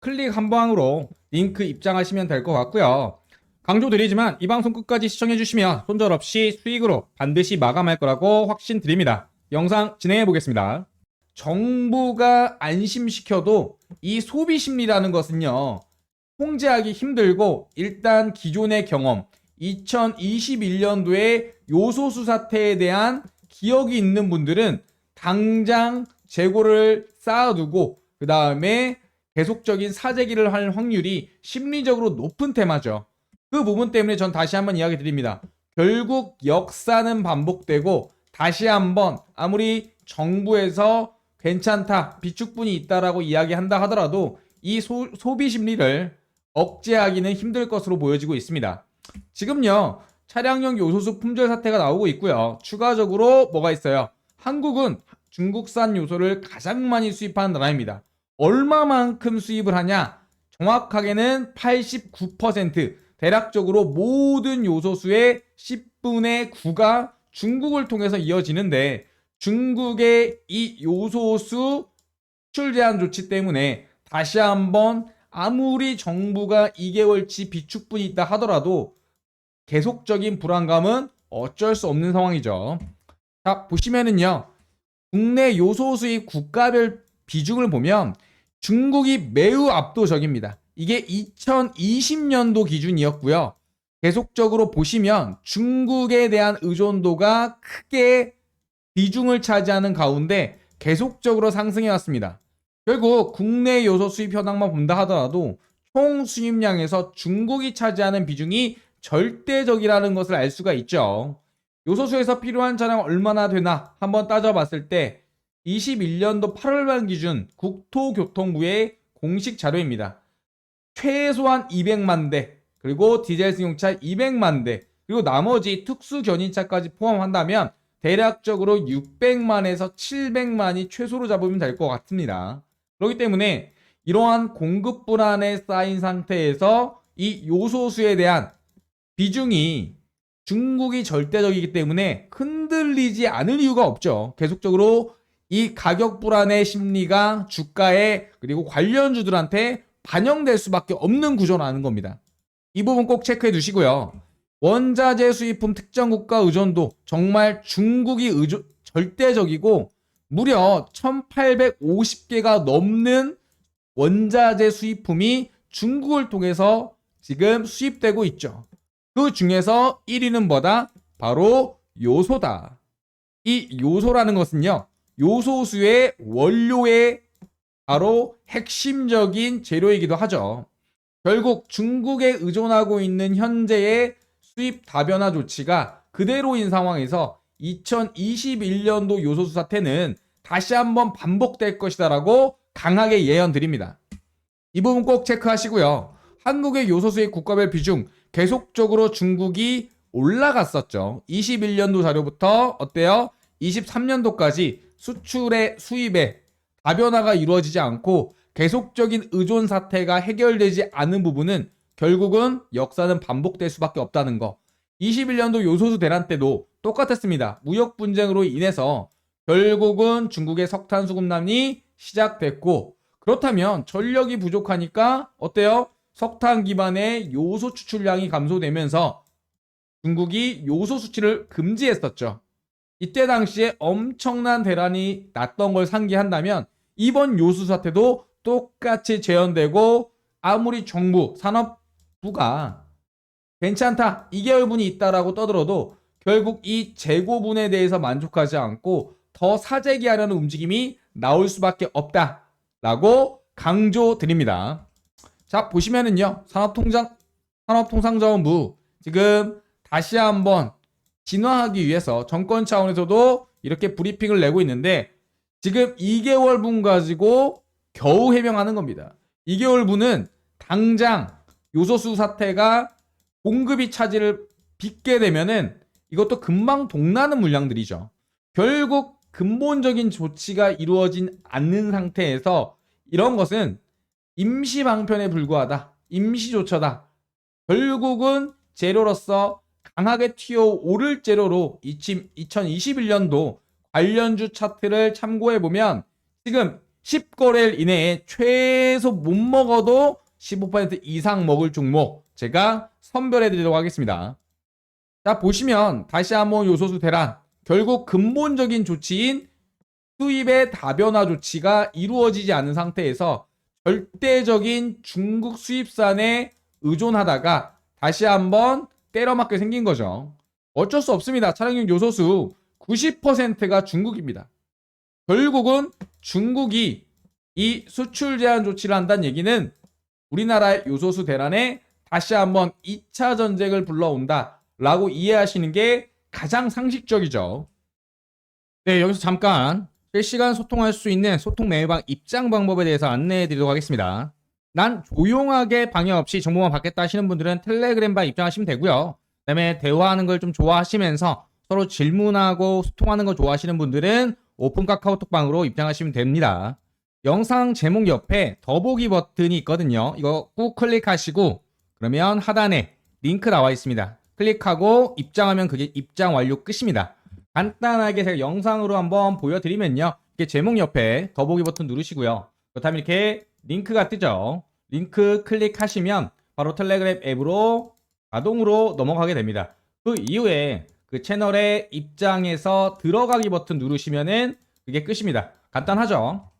클릭 한 방으로 링크 입장하시면 될 것 같고요. 강조드리지만 이 방송 끝까지 시청해주시면 손절 없이 수익으로 반드시 마감할 거라고 확신 드립니다. 영상 진행해 보겠습니다. 정부가 안심시켜도 이 소비 심리라는 것은요, 통제하기 힘들고 일단 기존의 경험, 2021년도에 요소수 사태에 대한 기억이 있는 분들은 당장 재고를 쌓아두고 그 다음에 계속적인 사재기를 할 확률이 심리적으로 높은 테마죠. 그 부분 때문에 전 다시 한번 이야기 드립니다. 결국 역사는 반복되고 다시 한번 아무리 정부에서 괜찮다, 비축분이 있다라고 이야기한다 하더라도 이 소, 소비 심리를 억제하기는 힘들 것으로 보여지고 있습니다. 지금요, 차량용 요소수 품절 사태가 나오고 있고요. 추가적으로 뭐가 있어요? 한국은 중국산 요소를 가장 많이 수입하는 나라입니다. 얼마만큼 수입을 하냐? 정확하게는 89%. 대략적으로 모든 요소수의 10분의 9가 중국을 통해서 이어지는데 중국의 이 요소수 수출 제한 조치 때문에 다시 한번 아무리 정부가 2개월치 비축분이 있다 하더라도 계속적인 불안감은 어쩔 수 없는 상황이죠. 자, 보시면은요. 국내 요소 수입 국가별 비중을 보면 중국이 매우 압도적입니다. 이게 2020년도 기준이었고요. 계속적으로 보시면 중국에 대한 의존도가 크게 비중을 차지하는 가운데 계속적으로 상승해 왔습니다. 결국 국내 요소 수입 현황만 본다 하더라도 총 수입량에서 중국이 차지하는 비중이 절대적이라는 것을 알 수가 있죠. 요소수에서 필요한 차량 얼마나 되나 한번 따져봤을 때 21년도 8월 말 기준 국토교통부의 공식 자료입니다. 최소한 200만 대, 그리고 디젤 승용차 200만 대, 그리고 나머지 특수 견인차까지 포함한다면 대략적으로 600만에서 700만이 최소로 잡으면 될 것 같습니다. 그렇기 때문에 이러한 공급 불안에 쌓인 상태에서 이 요소수에 대한 비중이 중국이 절대적이기 때문에 흔들리지 않을 이유가 없죠. 계속적으로 이 가격 불안의 심리가 주가에 그리고 관련주들한테 반영될 수밖에 없는 구조라는 겁니다. 이 부분 꼭 체크해 두시고요. 원자재 수입품 특정 국가 의존도 정말 중국이 의존 절대적이고 무려 1850개가 넘는 원자재 수입품이 중국을 통해서 지금 수입되고 있죠. 그 중에서 1위는 뭐다? 바로 요소다. 이 요소라는 것은요, 요소수의 원료의 바로 핵심적인 재료이기도 하죠. 결국 중국에 의존하고 있는 현재의 수입 다변화 조치가 그대로인 상황에서 2021년도 요소수 사태는 다시 한번 반복될 것이다라고 강하게 예언드립니다. 이 부분 꼭 체크하시고요. 한국의 요소수의 국가별 비중 계속적으로 중국이 올라갔었죠. 21년도 자료부터 어때요? 23년도까지 수출의 수입에 다변화가 이루어지지 않고 계속적인 의존 사태가 해결되지 않은 부분은 결국은 역사는 반복될 수밖에 없다는 거. 21년도 요소수 대란 때도 똑같았습니다. 무역 분쟁으로 인해서 결국은 중국의 석탄 수급난이 시작됐고 그렇다면 전력이 부족하니까 어때요? 석탄 기반의 요소 추출량이 감소되면서 중국이 요소 수출을 금지했었죠. 이때 당시에 엄청난 대란이 났던 걸 상기한다면 이번 요수 사태도 똑같이 재현되고 아무리 정부 산업부가 괜찮다 2개월분이 있다라고 떠들어도 결국 이 재고분에 대해서 만족하지 않고 더 사재기 하려는 움직임이 나올 수밖에 없다라고 강조드립니다. 자 보시면은요 산업통장 산업통상자원부 지금 다시 한번 진화하기 위해서 정권 차원에서도 이렇게 브리핑을 내고 있는데 지금 2개월분 가지고 겨우 해명하는 겁니다. 2개월분은 당장 요소수 사태가 공급이 차질을 빚게 되면은 이것도 금방 동나는 물량들이죠. 결국 근본적인 조치가 이루어진 않는 상태에서 이런 것은 임시 방편에 불과하다. 임시 조처다. 결국은 재료로서 강하게 튀어오를 재료로 2021년도 관련주 차트를 참고해 보면 지금 10거래일 이내에 최소 못 먹어도 15% 이상 먹을 종목 제가 선별해 드리도록 하겠습니다. 자, 보시면 다시 한번 요소수 대란. 결국 근본적인 조치인 수입의 다변화 조치가 이루어지지 않은 상태에서 절대적인 중국 수입산에 의존하다가 다시 한번 때려맞게 생긴 거죠. 어쩔 수 없습니다. 차량용 요소수 90%가 중국입니다. 결국은 중국이 이 수출 제한 조치를 한다는 얘기는 우리나라의 요소수 대란에 다시 한번 2차 전쟁을 불러온다 라고 이해하시는 게 가장 상식적이죠. 네, 여기서 잠깐 실시간 소통할 수 있는 소통 메일방 입장 방법에 대해서 안내해 드리도록 하겠습니다. 난 조용하게 방해 없이 정보만 받겠다 하시는 분들은 텔레그램방 입장하시면 되고요. 그다음에 대화하는 걸 좀 좋아하시면서 서로 질문하고 소통하는 거 좋아하시는 분들은 오픈 카카오톡방으로 입장하시면 됩니다. 영상 제목 옆에 더보기 버튼이 있거든요. 이거 꾹 클릭하시고 그러면 하단에 링크 나와 있습니다. 클릭하고 입장하면 그게 입장 완료 끝입니다. 간단하게 제가 영상으로 한번 보여드리면요. 이게 제목 옆에 더보기 버튼 누르시고요. 그렇다면 이렇게 링크가 뜨죠. 링크 클릭하시면 바로 텔레그램 앱으로 자동으로 넘어가게 됩니다. 그 이후에 그 채널의 입장에서 들어가기 버튼 누르시면은 그게 끝입니다. 간단하죠?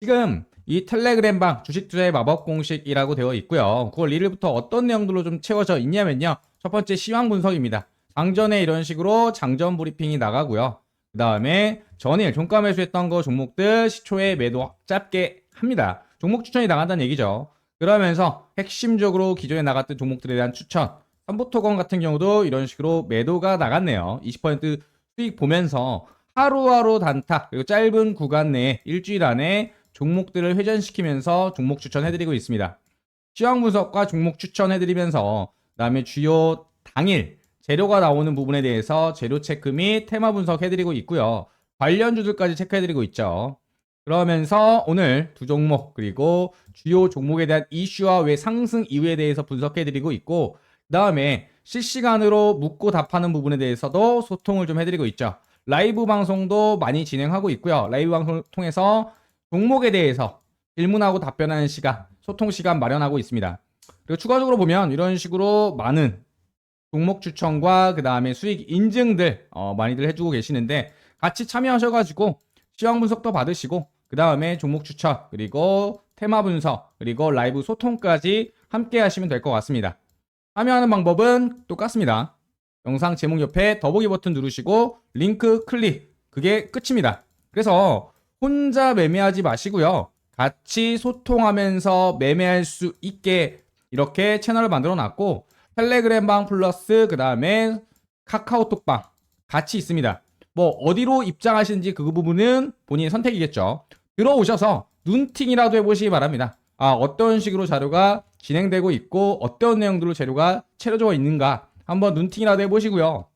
지금 이 텔레그램 방 주식 투자의 마법 공식이라고 되어 있고요. 9월 1일부터 어떤 내용들로 좀 채워져 있냐면요. 첫 번째 시황 분석입니다. 장전에 이런 식으로 장전 브리핑이 나가고요. 그 다음에 전일 종가 매수했던 거 종목들 시초에 매도 짧게 합니다. 종목 추천이 나간다는 얘기죠. 그러면서 핵심적으로 기존에 나갔던 종목들에 대한 추천. 삼부토건 같은 경우도 이런 식으로 매도가 나갔네요. 20% 수익 보면서 하루하루 단타 그리고 짧은 구간 내에 일주일 안에 종목들을 회전시키면서 종목 추천해드리고 있습니다. 시황 분석과 종목 추천해드리면서 그다음에 주요 당일 재료가 나오는 부분에 대해서 재료 체크 및 테마 분석해드리고 있고요. 관련주들까지 체크해드리고 있죠. 그러면서 오늘 두 종목 그리고 주요 종목에 대한 이슈와 왜 상승 이유에 대해서 분석해드리고 있고 그 다음에 실시간으로 묻고 답하는 부분에 대해서도 소통을 좀 해드리고 있죠. 라이브 방송도 많이 진행하고 있고요. 라이브 방송을 통해서 종목에 대해서 질문하고 답변하는 시간, 소통 시간 마련하고 있습니다. 그리고 추가적으로 보면 이런 식으로 많은 종목 추천과 그 다음에 수익 인증들 어, 많이들 해주고 계시는데 같이 참여하셔가지고 시황 분석도 받으시고 그 다음에 종목 추천 그리고 테마 분석 그리고 라이브 소통까지 함께 하시면 될 것 같습니다. 참여하는 방법은 똑같습니다. 영상 제목 옆에 더보기 버튼 누르시고 링크 클릭 그게 끝입니다. 그래서 혼자 매매하지 마시고요. 같이 소통하면서 매매할 수 있게 이렇게 채널을 만들어 놨고 텔레그램 방 플러스 그 다음에 카카오톡 방 같이 있습니다. 뭐 어디로 입장하시는지 그 부분은 본인의 선택이겠죠. 들어오셔서 눈팅이라도 해보시기 바랍니다. 아 어떤 식으로 자료가 진행되고 있고 어떤 내용들로 재료가 채워져 있는가 한번 눈팅이라도 해보시고요.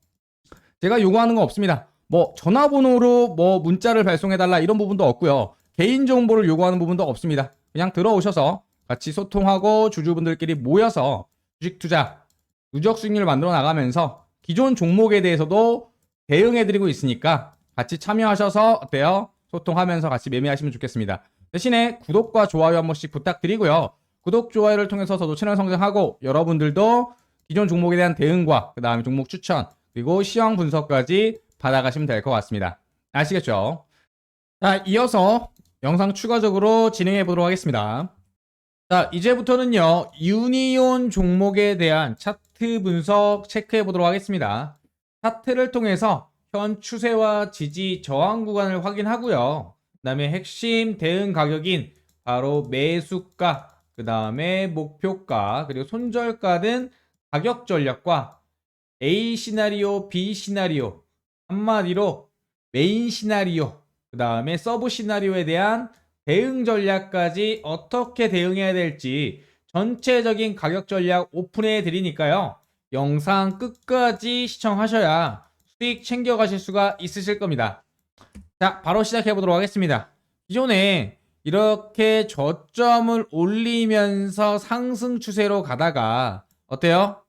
제가 요구하는 거 없습니다. 뭐 전화번호로 뭐 문자를 발송해달라 이런 부분도 없고요. 개인 정보를 요구하는 부분도 없습니다. 그냥 들어오셔서 같이 소통하고 주주분들끼리 모여서 주식 투자 누적 수익률을 만들어 나가면서 기존 종목에 대해서도 대응해드리고 있으니까 같이 참여하셔서 어때요? 소통하면서 같이 매매하시면 좋겠습니다. 대신에 구독과 좋아요 한 번씩 부탁드리고요. 구독, 좋아요를 통해서 저도 채널 성장하고 여러분들도 기존 종목에 대한 대응과 그 다음에 종목 추천 그리고 시황 분석까지 받아가시면 될 것 같습니다. 아시겠죠? 자, 이어서 영상 추가적으로 진행해 보도록 하겠습니다. 자, 이제부터는요, 유니온 종목에 대한 차트 분석 체크해 보도록 하겠습니다. 차트를 통해서 현 추세와 지지 저항 구간을 확인하고요. 그 다음에 핵심 대응 가격인 바로 매수가, 그 다음에 목표가, 그리고 손절가 등 가격 전략과 A 시나리오, B 시나리오, 한마디로 메인 시나리오, 그 다음에 서브 시나리오에 대한 대응 전략까지 어떻게 대응해야 될지 전체적인 가격 전략 오픈해 드리니까요. 영상 끝까지 시청하셔야 수익 챙겨가실 수가 있으실 겁니다. 자, 바로 시작해 보도록 하겠습니다. 기존에 이렇게 저점을 올리면서 상승 추세로 가다가 어때요?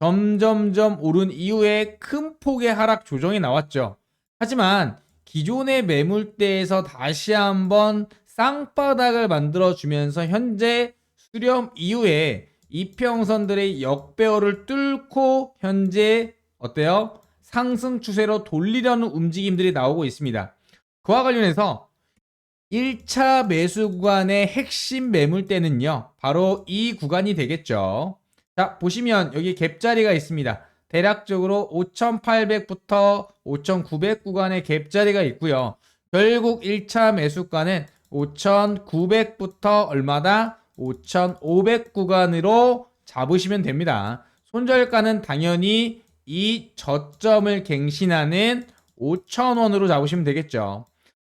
점점점 오른 이후에 큰 폭의 하락 조정이 나왔죠. 하지만 기존의 매물대에서 다시 한번 쌍바닥을 만들어 주면서 현재 수렴 이후에 이평선들의 역배열을 뚫고 현재 어때요? 상승 추세로 돌리려는 움직임들이 나오고 있습니다. 그와 관련해서 1차 매수 구간의 핵심 매물대는요. 바로 이 구간이 되겠죠. 자, 보시면 여기 갭자리가 있습니다. 대략적으로 5,800부터 5,900 구간의 갭자리가 있고요. 결국 1차 매수가는 5,900부터 얼마다? 5,500 구간으로 잡으시면 됩니다. 손절가는 당연히 이 저점을 갱신하는 5,000원으로 잡으시면 되겠죠.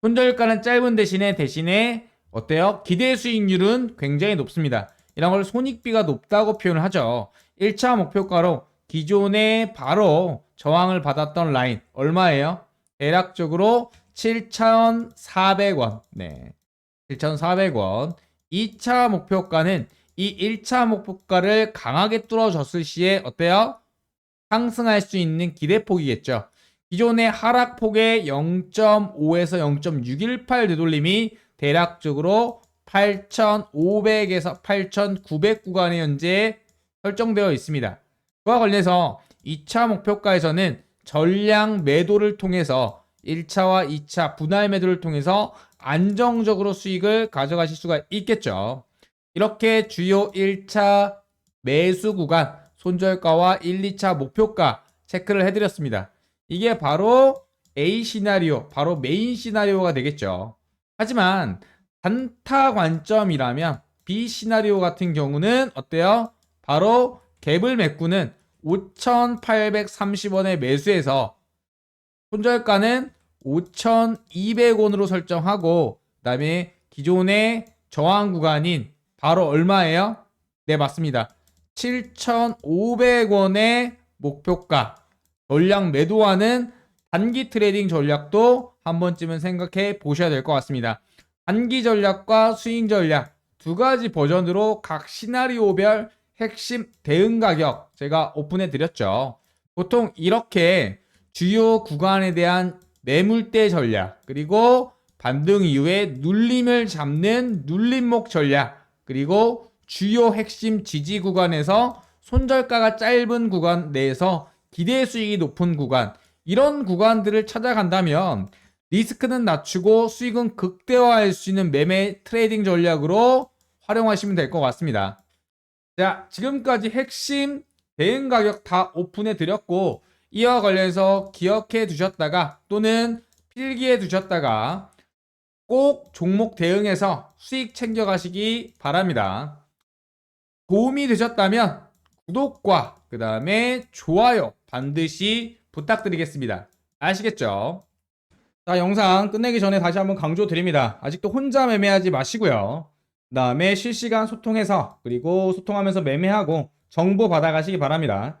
손절가는 짧은 대신에 대신에 어때요? 기대 수익률은 굉장히 높습니다. 이런 걸 손익비가 높다고 표현을 하죠. 1차 목표가로 기존에 바로 저항을 받았던 라인 얼마예요? 대략적으로 7,400원. 네. 7,400원. 2차 목표가는 이 1차 목표가를 강하게 뚫어줬을 시에 어때요? 상승할 수 있는 기대폭이겠죠. 기존의 하락폭의 0.5에서 0.618 되돌림이 대략적으로 8,500에서 8,900 구간에 현재 설정되어 있습니다. 그와 관련해서 2차 목표가에서는 전량 매도를 통해서 1차와 2차 분할 매도를 통해서 안정적으로 수익을 가져가실 수가 있겠죠. 이렇게 주요 1차 매수 구간 손절가와 1, 2차 목표가 체크를 해드렸습니다. 이게 바로 A 시나리오, 바로 메인 시나리오가 되겠죠. 하지만 단타 관점이라면 B 시나리오 같은 경우는 어때요? 바로 갭을 메꾸는 5,830원에 매수해서 손절가는 5,200원으로 설정하고 그다음에 기존의 저항 구간인 바로 얼마예요? 네, 맞습니다. 7,500원의 목표가 전략 매도하는 단기 트레이딩 전략도 한 번쯤은 생각해 보셔야 될 것 같습니다. 단기 전략과 스윙 전략 두 가지 버전으로 각 시나리오별 핵심 대응 가격 제가 오픈해 드렸죠. 보통 이렇게 주요 구간에 대한 매물대 전략 그리고 반등 이후에 눌림을 잡는 눌림목 전략 그리고 주요 핵심 지지 구간에서 손절가가 짧은 구간 내에서 기대 수익이 높은 구간 이런 구간들을 찾아간다면 리스크는 낮추고 수익은 극대화할 수 있는 매매 트레이딩 전략으로 활용하시면 될 것 같습니다. 자, 지금까지 핵심 대응 가격 다 오픈해 드렸고 이와 관련해서 기억해 두셨다가 또는 필기해 두셨다가 꼭 종목 대응해서 수익 챙겨 가시기 바랍니다. 도움이 되셨다면 구독과 그 다음에 좋아요 반드시 부탁드리겠습니다. 아시겠죠? 자, 영상 끝내기 전에 다시 한번 강조 드립니다. 아직도 혼자 매매하지 마시고요. 그 다음에 실시간 소통해서 그리고 소통하면서 매매하고 정보 받아가시기 바랍니다.